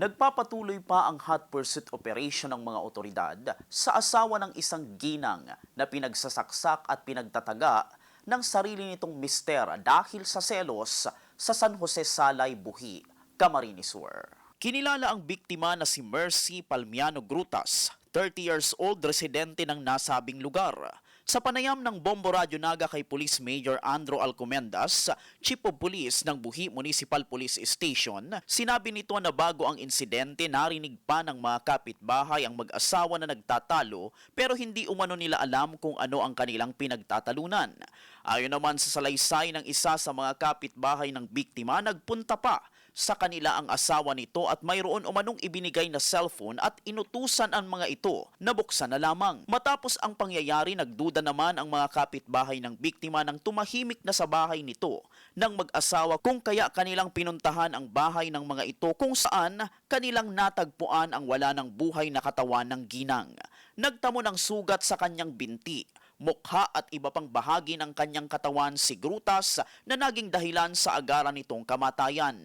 Nagpapatuloy pa ang hot pursuit operation ng mga otoridad sa asawa ng isang ginang na pinagsasaksak at pinagtataga ng sarili nitong mister dahil sa selos sa San Jose Salay, Buhi, Camarines Sur. Kinilala ang biktima na si Mercy Palmiano Grutas, 30 years old residente ng nasabing lugar. Sa panayam ng Bombo Radio Naga kay Police Major Andro Alcomendas, Chief of Police ng Buhi Municipal Police Station, sinabi nito na bago ang insidente narinig pa ng mga kapitbahay ang mag-asawa na nagtatalo pero hindi umano nila alam kung ano ang kanilang pinagtatalunan. Ayon naman sa salaysay ng isa sa mga kapitbahay ng biktima, nagpunta pa sa kanila ang asawa nito at mayroon umanong ibinigay na cellphone at inutusan ang mga ito na buksan na lamang. Matapos ang pangyayari, nagduda naman ang mga kapitbahay ng biktima nang tumahimik na sa bahay nito ng mag-asawa kung kaya kanilang pinuntahan ang bahay ng mga ito kung saan kanilang natagpuan ang wala ng buhay na katawan ng ginang. Nagtamo ng sugat sa kanyang binti mukha at iba pang bahagi ng kanyang katawan si Grutas na naging dahilan sa agaran nitong kamatayan.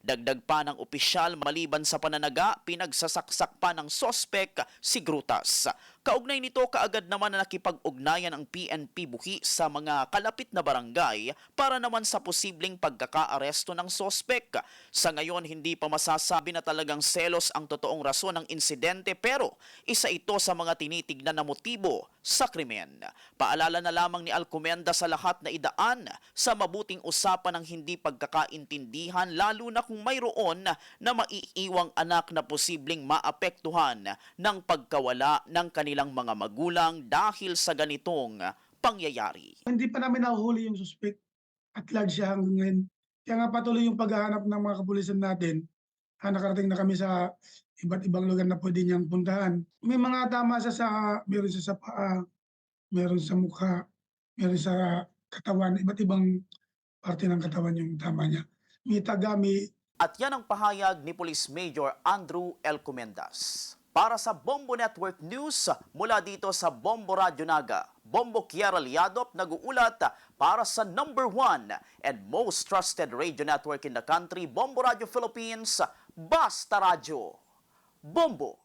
Dagdag pa ng opisyal maliban sa pananaga, pinagsasaksak pa ng sospek si Grutas. Kaugnay nito kaagad naman na nakipag-ugnayan ang PNP Buhi sa mga kalapit na barangay para naman sa posibleng pagkakaaresto ng sospek. Sa ngayon, hindi pa masasabi na talagang selos ang totoong rason ng insidente pero isa ito sa mga tinitignan na motibo sa krimen. Paalala na lamang ni Alcomenda sa lahat na idaan sa mabuting usapan ng hindi pagkakaintindihan lalo na kung mayroon na maiiwang anak na posibleng maapektuhan ng pagkawala ng kanilang mga magulang dahil sa ganitong pangyayari. Hindi pa namin nahuhuli yung suspect at large siya hanggang ngayon. Kaya nga patuloy yung paghahanap ng mga kapulisan natin. Ah, nakarating na kami sa iba't ibang lugar na pwede niyang puntahan. May mga tama siya sa, meron siya sa paa, meron sa mukha, meron sa katawan, iba't ibang parte ng katawan yung tama niya. May taga, may At yan ang pahayag ni Police Major Andrew L. Comendas. Para sa Bombo Network News, mula dito sa Bombo Radio Naga, Bombo Kiara Liadop nag-uulat para sa number one and most trusted radio network in the country, Bombo Radio Philippines, Basta Radio. Bombo!